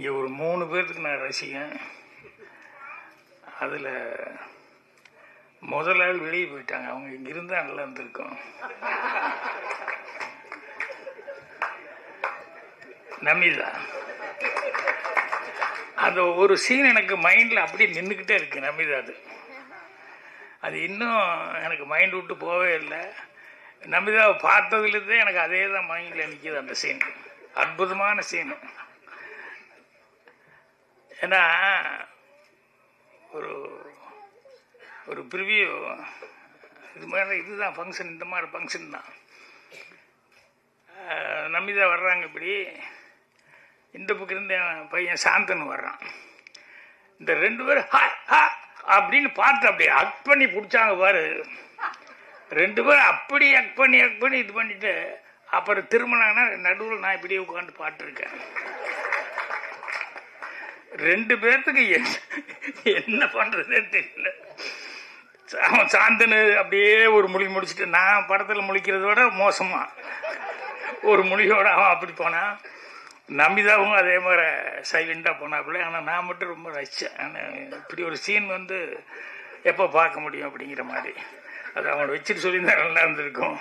இங்கே ஒரு மூணு பேர்த்துக்கு நான் ரசிகன். அதில் முதல் ஆள் வெளியே போயிட்டாங்க. அவங்க இங்கே இருந்தால் நல்லா இருந்திருக்கும். நமிதா. அந்த ஒரு சீன் எனக்கு மைண்டில் அப்படியே நின்றுக்கிட்டே இருக்கு நமிதா அது. அது இன்னும் எனக்கு மைண்ட் விட்டு போகவே இல்லை. நமிதாவை பார்த்ததுலேருந்தே எனக்கு அதே தான் மைண்டில் நிற்கிது அந்த சீன் அற்புதமான சீன் ஏன்னா ஒரு ஒரு ப்ரிவியூ இது மாதிரி இதுதான் ஃபங்க்ஷன் இந்த மாதிரி ஃபங்க்ஷன் தான். நம்பிதான் வர்றாங்க இப்படி. இந்த பக்கம் இருந்து என் பையன் சாந்தன் வர்றான். இந்த ரெண்டு பேரும் ஹா ஹா அப்படின்னு பார்த்து அப்படியே அக் பண்ணி பிடிச்சாங்க பாரு. ரெண்டு பேரும் அப்படி அக் பண்ணி அக் பண்ணி இது பண்ணிட்டு அப்புறம் திருமணம்னா நடுவில் நான் இப்படியே உட்காந்து பாட்டுருக்கேன் ரெண்டு பேர்த்துக்கு என்ன- பண்றதுன்னு தெரியல. அவன் சாந்தனு அப்படியே ஒரு மொழி முடிச்சுட்டு நான் படத்தில் முழிக்கிறத விட மோசமா. ஒரு மொழியோட அவன் அப்படி போனான் நம்பிதாவும் அதே மாதிரி சைலண்டாக போனாப்புல. ஆனால் நான் மட்டும் ரொம்ப ரசித்தேன் ஆனால் இப்படி ஒரு சீன் வந்து எப்போ பார்க்க முடியும் அப்படிங்கிற மாதிரி. அது அவனை வச்சுட்டு சொல்லியிருந்தா நல்லா இருந்திருக்கும்.